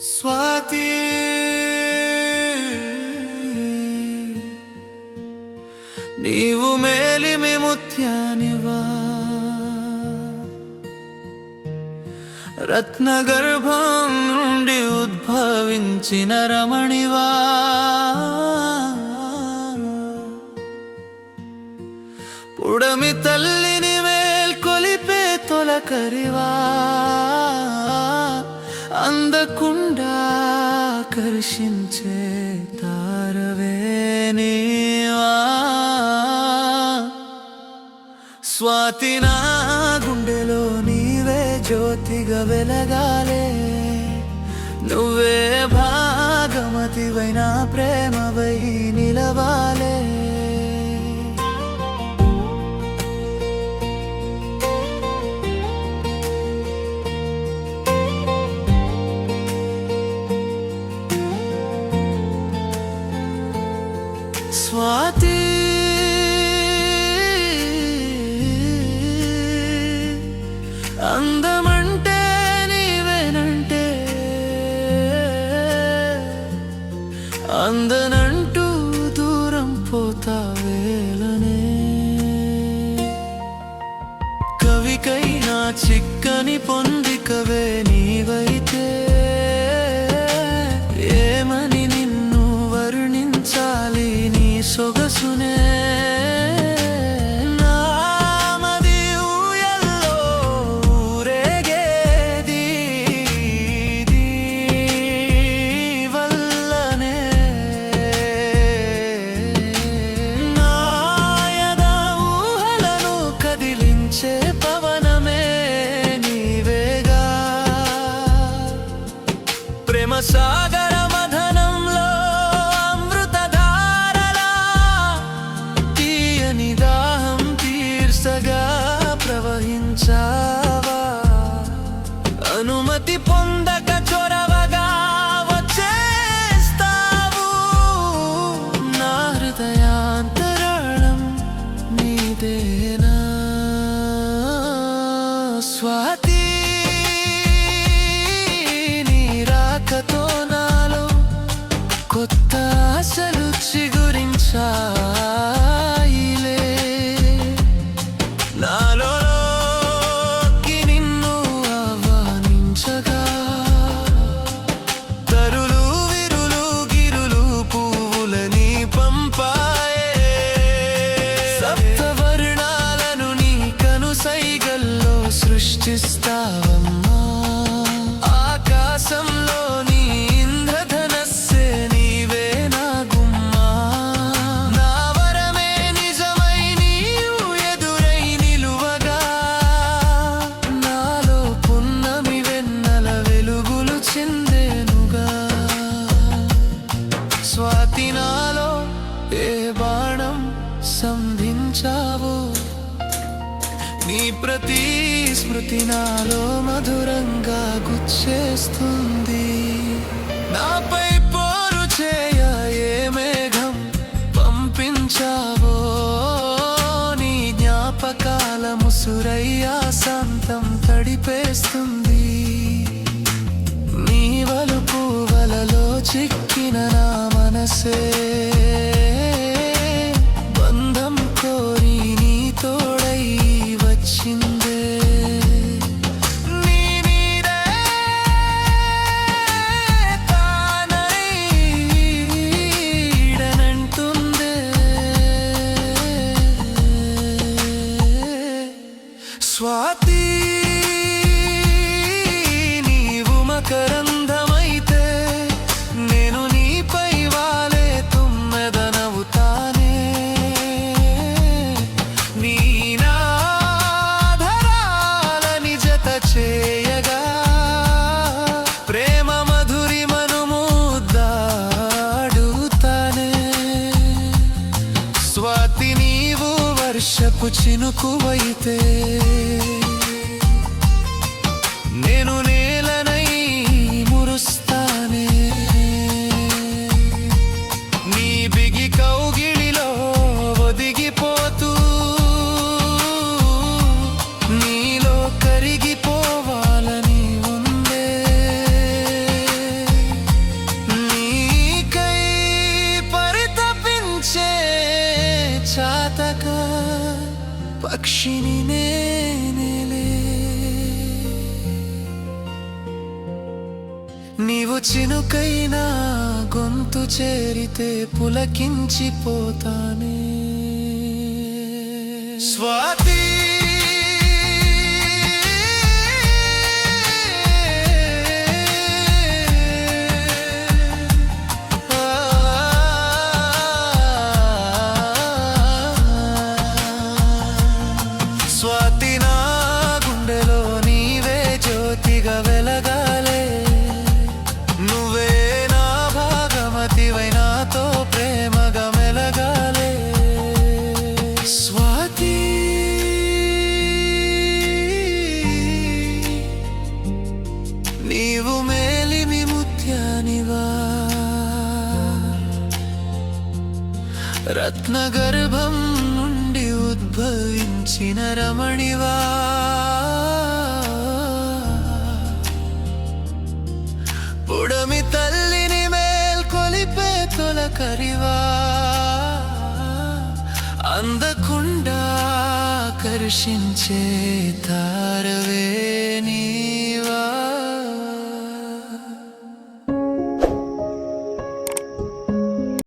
స్వాతి నీవు మేలిమి ముత్యానివా రత్నగర్భం నుండి ఉద్భవించిన రమణివా. పుడమి తల్లిని మేల్కొలిపే తొలకరివా. అందకుండా ఆకర్షించే తారవే నీవా. స్వాతి నా గుండెలో నీవే జ్యోతిగా వెలగాలే. అందమంటే నీవేనంటే అందనంటూ దూరం పోతావేలనే కవికైనా చిక్కని పొందికవే నీవైతే ఏమని నిన్ను వర్ణించాలి నీ సొగసునే? సాగర మధనంలో అమృతధారలా తీయని దాహం తీర్చగా ప్రవహించావా? అనుమతి పొందక చొరవగా వచ్చేస్తావు. నా హృదయాంతరాళం నీదేనా? స్వాతి చిగురించాయిలే నాలోకి నిన్ను ఆహ్వానించగా. తరులు విరులు గిరులు పువ్వులని పంపాయే. సప్తవర్ణాలను నీ కను సైగల్లో సృష్టిస్తావమ్మా చిందేనుగా స్వాతి నాలో ఏ బాణం సంధించావు? నీ ప్రతి స్మృతి నాలో మధురంగా గుచ్చేస్తుంది. నాపై పోరు చేయ ఏ మేఘం పంపించావో? నీ జ్ఞాపకాల ముసురయ్యా సంతం తడిపేస్తుంది. చిక్కిన నా మనసే. చూపు చినుకువైతే నేను నేలనై మురుస్తానే. నీ బిగి కౌగిడిలో ఒదిగిపోతూ నీలో కరిగిపోవాలని ఉందే. నీకై పరితపించే చాతకా పక్షిని నేనేలే నీవు చినుకైనా గొంతు చేరితే పులకించిపోతానే. స్వాతి రత్నగర్భం నుండి ఉద్భవించిన రమణివా. పుడమి తల్లిని మేల్కొలిపే తొలకరివా. అందకుండా కర్షించే తారవేనీ